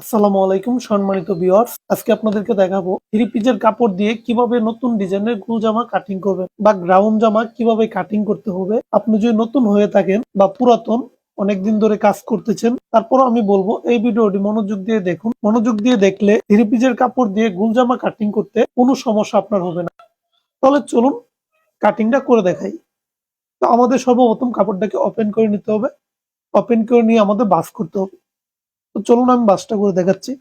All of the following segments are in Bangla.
আসসালামু আলাইকুম, সম্মানিত ভিউয়ার্স আজকে আপনাদেরকে দেখাবো থ্রি পিসের কাপড় দিয়ে কীভাবে নতুন ডিজাইনের গুল জামা কাটিং করবেন বা গ্রাউন্ড জামা কীভাবে কাটিং করতে হবে। আপনি যদি নতুন হয়ে থাকেন বা পুরাতন, অনেকদিন ধরে কাজ করতেছেন তারপর আমি বলব এই ভিডিওটি মনোযোগ দিয়ে দেখুন। মনোযোগ দিয়ে দেখলে থ্রি পিসের কাপড় দিয়ে গুল জামা কাটিং করতে কোনো সমস্যা আপনার হবে না। তাহলে চলুন কাটিংটা করে দেখাই। তো আমাদের সর্বপ্রথম কাপড়টাকে ওপেন করে নিতে হবে। ওপেন করে নিয়ে আমাদের বাস করতে হবে। তো চলুন আমি বাসটা করে দেখাচ্ছি।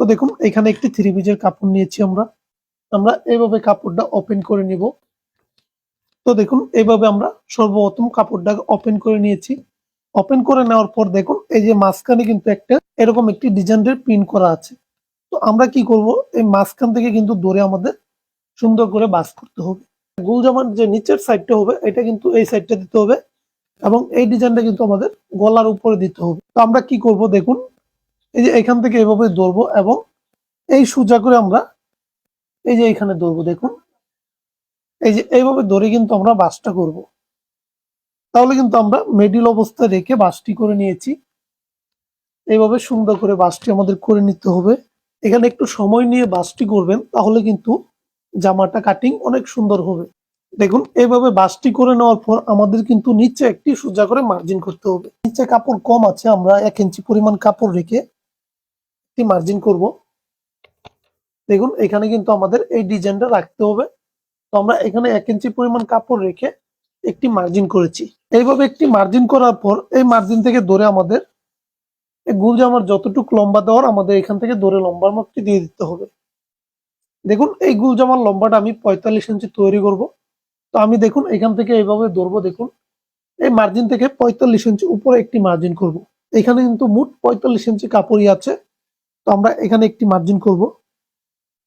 তো দেখুন, এখানে একটি থ্রি পিজের কাপড় নিয়েছি আমরা। আমরা এইভাবে কাপড়টা ওপেন করে নিব। তো দেখুন, এইভাবে আমরা সর্বপ্রথম কাপড়টাকে ওপেন করে নিয়েছি। ওপেন করে নেওয়ার পর দেখুন, এই যে মাঝখানে কিন্তু একটা এরকম একটি ডিজাইনের প্রিন্ট করা আছে। তো আমরা কি করব, এই মাঝখান থেকে কিন্তু দৌড়ে আমাদের সুন্দর করে বাস করতে হবে। গোল জামার যে নিচের সাইডটা হবে, এটা কিন্তু এই সাইডটা দিতে হবে। এবং এই ডিজাইনটা কিন্তু আমাদের গলার উপরে দিতে হবে। তো আমরা কি করব দেখুন, এই যে এখান থেকে এভাবে ধরবো এবং এই সোজা করে আমরা এই যে এখানে ধরবো দেখুন। এই যে এইভাবে ধরে কিন্তু আমরা বাসটা করব। তাহলে কিন্তু আমরা মিডিল অবস্থায় রেখে বাসটি করে নিয়েছি। এইভাবে সুন্দর করে বাসটি আমাদের করে নিতে হবে। এখানে একটু সময় নিয়ে বাসটি করবেন, তাহলে কিন্তু জামাটা কাটিং অনেক সুন্দর হবে। দেখুন এইভাবে বাসটি করে নেওয়ার পর আমাদের কিন্তু নিচে একটি সোজা করে মার্জিন করতে হবে। নিচে কাপড় কম আছে, আমরা এক ইঞ্চি পরিমাণ কাপড় রেখে একটি মার্জিন করব। দেখুন, এখানে কিন্তু আমাদের এই ডিজাইনটা রাখতে হবে। তো আমরা এখানে এক ইঞ্চি পরিমাণ কাপড় রেখে একটি মার্জিন করেছি। এইভাবে একটি মার্জিন করার পর এই মার্জিন থেকে ধরে আমাদের এই গুল জামার যতটুকু লম্বা দেওয়ার, আমাদের এখান থেকে ধরে লম্বার মাপটি দিয়ে দিতে হবে। দেখুন, এই গুল জামার লম্বাটা আমি পঁয়তাল্লিশ ইঞ্চি তৈরি করব। তো আমি দেখুন, এখান থেকে এইভাবে ধরবো, দেখুন। এই মার্জিন থেকে পঁয়তাল্লিশ ইঞ্চি উপরে একটি মার্জিন করব। এখানে কিন্তু মোট পঁয়তাল্লিশ ইঞ্চি কাপড়ই আছে। তো আমরা এখানে একটি মার্জিন করব।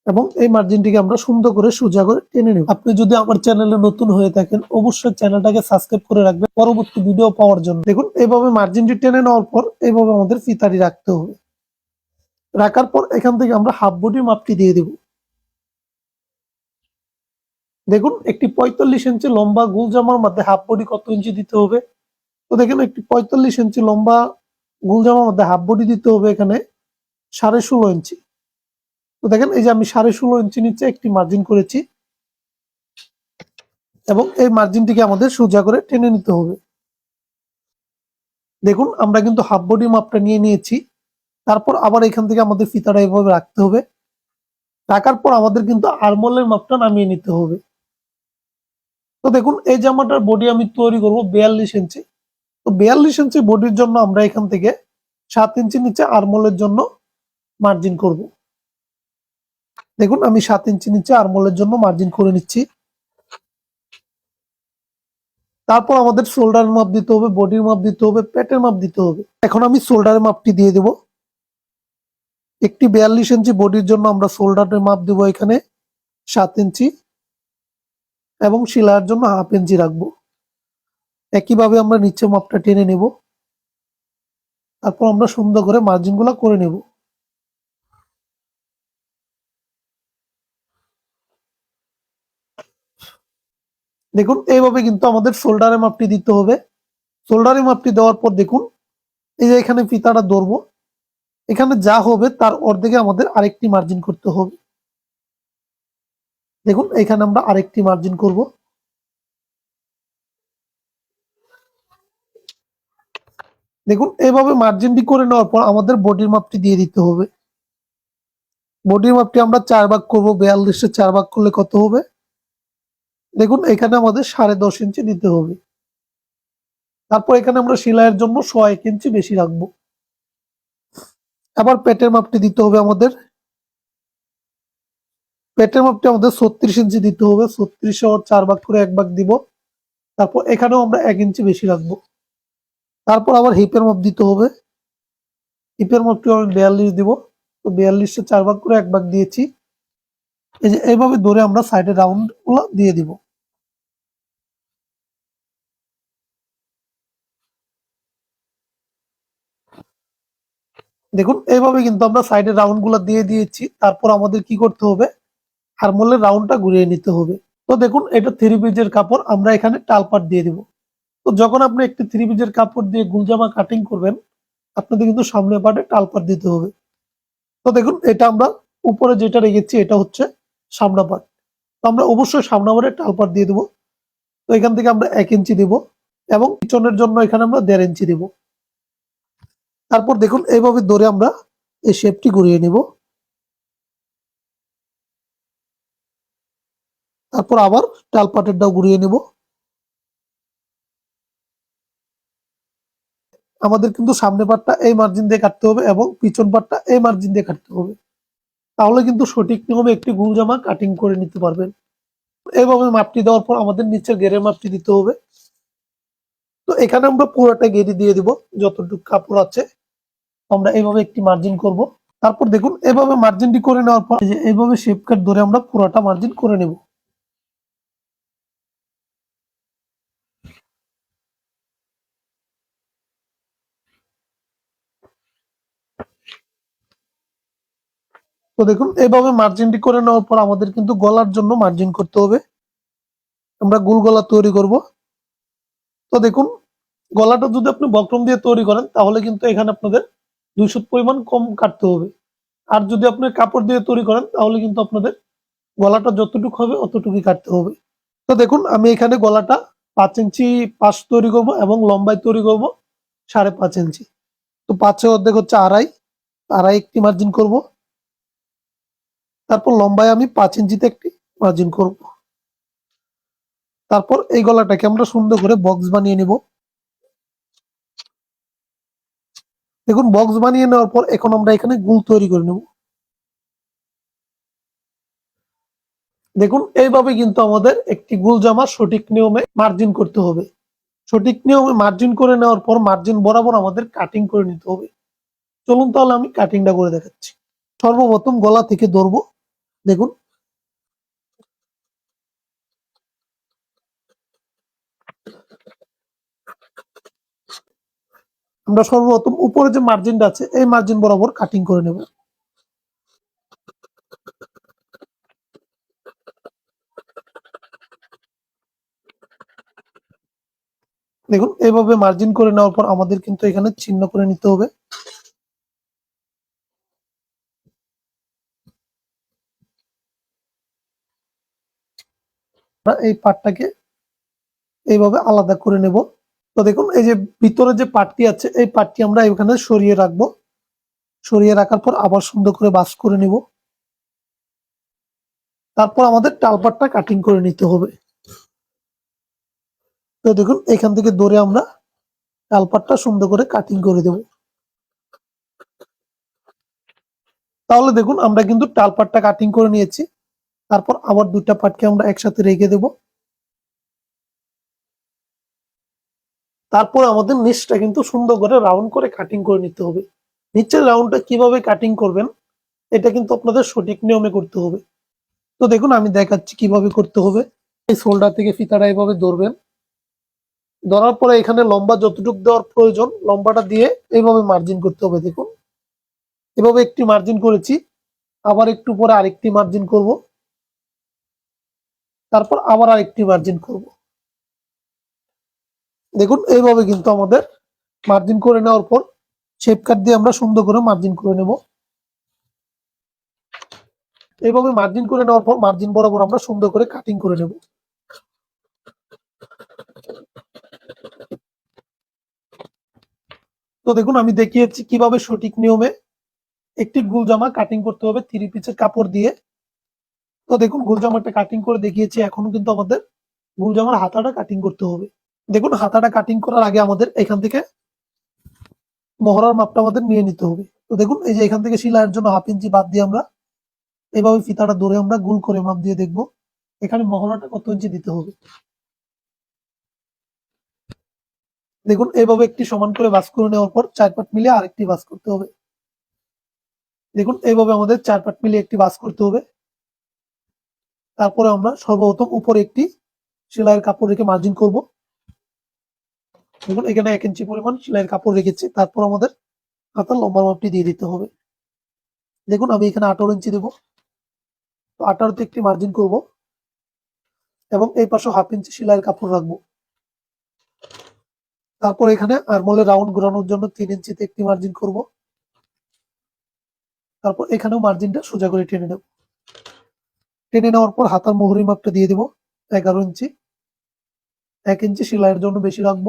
এবং এই মার্জিনটিকে আমরা সুন্দর করে সোজা করে টেনে নেব। আপনি যদি আমার চ্যানেলে নতুন হয়ে থাকেন, অবশ্যই চ্যানেলটাকে সাবস্ক্রাইব করে রাখবেন পরবর্তী ভিডিও পাওয়ার জন্য। দেখুন, এইভাবে মার্জিনটি টেনে নেওয়ার পর এইভাবে আমাদের ফিতারি রাখতে হবে। রাখার পর এখান থেকে আমরা হাফ বডির মাপটি দিয়ে দেবো। দেখুন, একটি পঁয়তাল্লিশ ইঞ্চি লম্বা গোল জামার মধ্যে হাফ বডি কত ইঞ্চি দিতে হবে? তো দেখেন, একটি পঁয়তাল্লিশ ইঞ্চি লম্বা গোল জামার মধ্যে হাফ বডি দিতে হবে এখানে সাড়ে ষোলো ইঞ্চি। তো দেখেন, এই যে আমি সাড়ে ষোলো ইঞ্চি নিচে একটি মার্জিন করেছি এবং এই মার্জিনটিকে আমাদের সোজা করে টেনে নিতে হবে। দেখুন, আমরা কিন্তু হাফ বডি মাপটা নিয়ে নিয়েছি। তারপর আবার এখান থেকে আমাদের ফিতাটা এভাবে রাখতে হবে। রাখার পর আমাদের কিন্তু আরমলের মাপটা নামিয়ে নিতে হবে। তো দেখুন, এই জামাটার বডি আমি তৈরি করব বিয়াল্লিশ ইঞ্চি তো বিয়াল্লিশ ইঞ্চি বডির জন্য আমরা এখান থেকে সাত ইঞ্চি নিচে আরমোলের জন্য মার্জিন করব। দেখুন, আমি সাত ইঞ্চি নিচে আরমোলের জন্য মার্জিন করে নিচ্ছি। তারপর আমাদের শোল্ডার মাপ দিতে হবে বডির মাপ দিতে হবে, পেটের মাপ দিতে হবে। এখন আমি শোল্ডারের মাপটি দিয়ে দেব। একটি বিয়াল্লিশ ইঞ্চি বডির জন্য আমরা শোল্ডারের মাপ দেব এখানে, সাত ইঞ্চি এবং শিলার জন্য হাফ ইঞ্চি রাখব। একইভাবে আমরা নিচে মাপটা টেনে নেব। তারপর আমরা সুন্দর করে মার্জিনগুলা করে নেব। দেখুন, এইভাবে কিন্তু আমাদের শোল্ডারের মাপটি দিতে হবে। শোল্ডারের মাপটি দেওয়ার পর দেখুন, এই যে এখানে ফিতাটা ধরবো, এখানে যা হবে তার অর্ধেকে আমাদের আরেকটি মার্জিন করতে হবে। দেখুন, এখানে আমরা আরেকটি মার্জিন করব। দেখুন এইভাবে মার্জিনটি করে নেওয়ার পর আমাদের বডির মাপটি দিয়ে দিতে হবে। বডির মাপটি আমরা চার ভাগ করব, বিয়াল্লিশে চার ভাগ করলে কত হবে? দেখুন, এখানে আমাদের সাড়ে দশ ইঞ্চি দিতে হবে। তারপর এখানে আমরা সেলাইয়ের জন্য ছ এক ইঞ্চি বেশি রাখব। আবার পেটের মাপটি দিতে হবে আমাদের পেটের মাপটি আমাদের ছত্রিশ ইঞ্চি দিতে হবে। ছত্রিশে ওর চার ভাগ করে এক ভাগ দিব। তারপর এখানেও আমরা এক ইঞ্চি বেশি রাখব। তারপর আবার হিপের মাপ দিতে হবে। হিপের মাপটি আমি বিয়াল্লিশ দিব। তো বিয়াল্লিশে চার ভাগ করে এক ভাগ দিয়েছি। এই যে এইভাবে ধরে আমরা সাইডে রাউন্ডগুলো দিয়ে দিব। দেখুন, এইভাবে কিন্তু আমরা সাইডে রাউন্ডগুলো দিয়ে দিয়েছি। তারপর আমাদের কি করতে হবে? হারমোলের রাউন্ডটা ঘুরিয়ে নিতে হবে। তো দেখুন, এটা থ্রি পিজের কাপড়, আমরা এখানে টালপাট দিয়ে দিব। তো যখন আপনি একটি থ্রি পিজের কাপড় দিয়ে গুলজামা কাটিং করবেন, আপনাদের কিন্তু সামনে পাটে টালপাট দিতে হবে। তো দেখুন, এটা আমরা উপরে যেটা রেখেছি, এটা হচ্ছে সামনা পাট। তো আমরা অবশ্যই সামনা পাটে টালপাট দিয়ে দেবো। তো এখান থেকে আমরা এক ইঞ্চি দিব এবং পিছনের জন্য এখানে আমরা দেড় ইঞ্চি দিব। তারপর দেখুন, এইভাবে ধরে আমরা এই শেপটি ঘুরিয়ে নিব। তারপর আবার টালপাটেরটাও ঘুরিয়ে নেব। আমাদের কিন্তু সামনে পাটটা এই মার্জিন দিয়ে কাটতে হবে এবং পিছন পাটটা এই মার্জিন দিয়ে কাটতে হবে। তাহলে কিন্তু সঠিক নিয়মে একটি গুল জামা কাটিং করে নিতে পারবেন। এইভাবে মাপটি দেওয়ার পর আমাদের নিচের গেরের মাপটি দিতে হবে। তো এখানে আমরা পুরোটা গেরি দিয়ে দিব, যতটুকু কাপড় আছে। আমরা এইভাবে একটি মার্জিন করব। তারপর দেখুন এভাবে মার্জিনটি করে নেওয়ার পর এইভাবে শেপ কাট ধরে আমরা পুরোটা মার্জিন করে নেব। তো দেখুন এইভাবে মার্জিনটি করে নেওয়ার পর আমাদের কিন্তু গলার জন্য মার্জিন করতে হবে। আমরা গোল গলা তৈরি করব। তো দেখুন, গলাটা যদি আপনি বক্রম দিয়ে তৈরি করেন, তাহলে কিন্তু এখানে আপনাদের দুইশো পরিমাণ কম কাটতে হবে। আর যদি আপনি কাপড় দিয়ে তৈরি করেন, তাহলে কিন্তু আপনাদের গলাটা যতটুকু হবে, অতটুকুই কাটতে হবে। তো দেখুন, আমি এখানে গলাটা পাঁচ ইঞ্চি পাশ তৈরি করব এবং লম্বায় তৈরি করব সাড়ে পাঁচ ইঞ্চি। তো পাঁচে অর্ধেক হচ্ছে আড়াই। আড়াই একটি মার্জিন করব। তারপর লম্বায় আমি পাঁচ ইঞ্চিতে একটি মার্জিন করব। তারপর এই গলাটাকে আমরা সুন্দর করে বক্স বানিয়ে নিব। দেখুন বক্স বানিয়ে নেওয়ার পর এখন আমরা এখানে গুল তৈরি করে নেব। দেখুন, এইভাবে কিন্তু আমাদের একটি গুল জামা সঠিক নিয়মে মার্জিন করতে হবে। সঠিক নিয়মে মার্জিন করে নেওয়ার পর মার্জিন বরাবর আমাদের কাটিং করে নিতে হবে। চলুন তাহলে আমি কাটিংটা করে দেখাচ্ছি। সর্বপ্রথম গলা থেকে ধরবো। দেখুন। আমরা সর্বপ্রথম উপরে যে মার্জিনটা আছে, এই মার্জিন বরাবর কাটিং করে নেব। দেখুন, এইভাবে মার্জিন করে নেওয়ার পর আমাদের কিন্তু এখানে চিহ্ন করে নিতে হবে। আমরা এই পাটটাকে এইভাবে আলাদা করে নেব। তো দেখুন, এই যে ভিতরে যে পাটটি আছে, এই পাটটি আমরা এখানে সরিয়ে রাখব। সরিয়ে রাখার পর আবার সুন্দর করে বাস করে নিব। তারপর আমাদের টালপাটটা কাটিং করে নিতে হবে। তো দেখুন, এখান থেকে ধরে আমরা টালপাটটা সুন্দর করে কাটিং করে দেব। তাহলে দেখুন, আমরা কিন্তু টালপাটটা কাটিং করে নিয়েছি। তারপর আবার দুটা পাটকে আমরা একসাথে রেখে দেব। তারপর আমাদের নিচটা কিন্তু সুন্দর করে রাউন্ড করে কাটিং করে নিতে হবে। নিচের রাউন্ডটা কীভাবে কাটিং করবেন, এটা কিন্তু আপনাদের সঠিক নিয়মে করতে হবে। তো দেখুন, আমি দেখাচ্ছি কীভাবে করতে হবে। এই শোল্ডার থেকে ফিতাটা এভাবে ধরবেন। ধরার পরে এখানে লম্বা যতটুকু দেওয়ার প্রয়োজন, লম্বাটা দিয়ে এইভাবে মার্জিন করতে হবে, দেখুন। এভাবে একটি মার্জিন করেছি, আবার একটু পরে আরেকটি মার্জিন করব। তারপর আবার আরেকটি মার্জিন করব। দেখুন, এইভাবে কিন্তু আমাদের মার্জিন করে নেওয়ার পর শেপ কাট দিয়ে আমরা সুন্দর করে মার্জিন করে নেব। এইভাবে মার্জিন করে নেওয়ার পর মার্জিন বরাবর আমরা সুন্দর করে কাটিং করে নেব। তো দেখুন, আমি দেখিয়েছি কীভাবে সঠিক নিয়মে একটি গুল জামা কাটিং করতে হবে থ্রি পিসের কাপড় দিয়ে। তো দেখুন গুল জামাটা কাটিং করে দেখিয়েছি, এখনও কিন্তু আমাদের গুল জামার হাতাটা কাটিং করতে হবে। দেখুন, হাতাটা কাটিং করার আগে আমাদের এখান থেকে মহড়ার মাপটা আমাদের নিয়ে নিতে হবে। তো দেখুন, এই যে এখান থেকে সিলাইয়ের জন্য হাফ ইঞ্চি বাদ দিয়ে আমরা এভাবে ফিতাটা ধরে আমরা গুল করে মাপ দিয়ে দেখব, এখানে মহড়াটা কত ইঞ্চি দিতে হবে। দেখুন, এভাবে একটি সমান করে বাস করে নেওয়ার পর চার পাট মিলিয়ে আরেকটি বাস করতে হবে। দেখুন এইভাবে আমাদের চার পাট মিলিয়ে একটি বাস করতে হবে। তারপরে আমরা সর্বপ্রথম উপরে একটি সেলাইয়ের কাপড় রেখে মার্জিন করব। দেখুন, এখানে এক ইঞ্চি পরিমাণ সেলাইয়ের কাপড় রেখেছি। তারপর আমাদের হাতার লম্বা মাপটি দিয়ে দিতে হবে। দেখুন, আমি এখানে আঠারো ইঞ্চি দেবো। তো আঠারোতে একটি মার্জিন করব এবং এই পাশে হাফ ইঞ্চি সেলাইয়ের কাপড় রাখব। তারপর এখানে আরমোলে রাউন্ড ঘোরানোর জন্য তিন ইঞ্চিতে একটি মার্জিন করব। তারপর এখানেও মার্জিনটা সোজা করে টেনে নেব। টেনে নেওয়ার পর হাতার মোহরি মাপটা দিয়ে দিব এগারো ইঞ্চি, এক ইঞ্চি সেলাইয়ের জন্য বেশি রাখব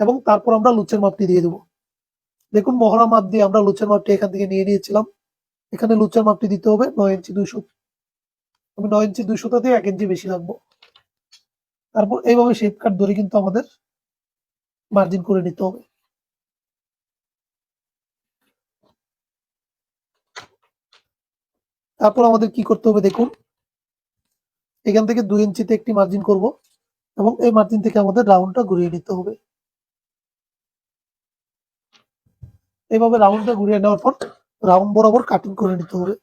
এবং তারপর আমরা লুচের মাপটি দিয়ে দেবো। দেখুন মহড়া মাপ দিয়ে আমরা লুচের মাপটি এখান থেকে নিয়ে নিয়েছিলাম। এখানে লুচের মাপটি দিতে হবে নয় ইঞ্চি দুইশো। আমি নয় ইঞ্চি দুইশোটা দিয়ে এক ইঞ্চি বেশি রাখব। তারপর এইভাবে শেপ কাট ধরে কিন্তু আমাদের মার্জিন করে নিতে হবে। তারপর আমাদের কি করতে হবে দেখুন, এখান থেকে দুই ইঞ্চিতে একটি মার্জিন করব এবং এই মার্জিন থেকে আমাদের রাউন্ডটা ঘুরিয়ে নিতে হবে। এইভাবে রাউন্ডটা ঘুরিয়ে নেওয়ার পর রাউন্ড বরাবর কাটিং করে নিতে হবে।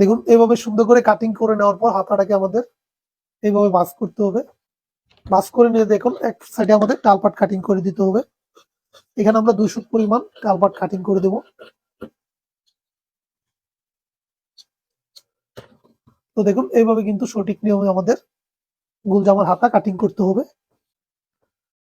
দেখুন, এইভাবে সুন্দর করে কাটিং করে নেওয়ার পর হাতাটাকে আমাদের এইভাবে বাস করতে হবে। বাস করে নিয়ে দেখুন, এক সাইডে আমাদের টালপাট কাটিং করে দিতে হবে। এখানে আমরা দুই ফুট পরিমাণ কালভার্ট কাটিং করে দেব। তো দেখুন, এইভাবে কিন্তু সঠিক নিয়মে আমাদের গুলজামার হাতা কাটিং করতে হবে।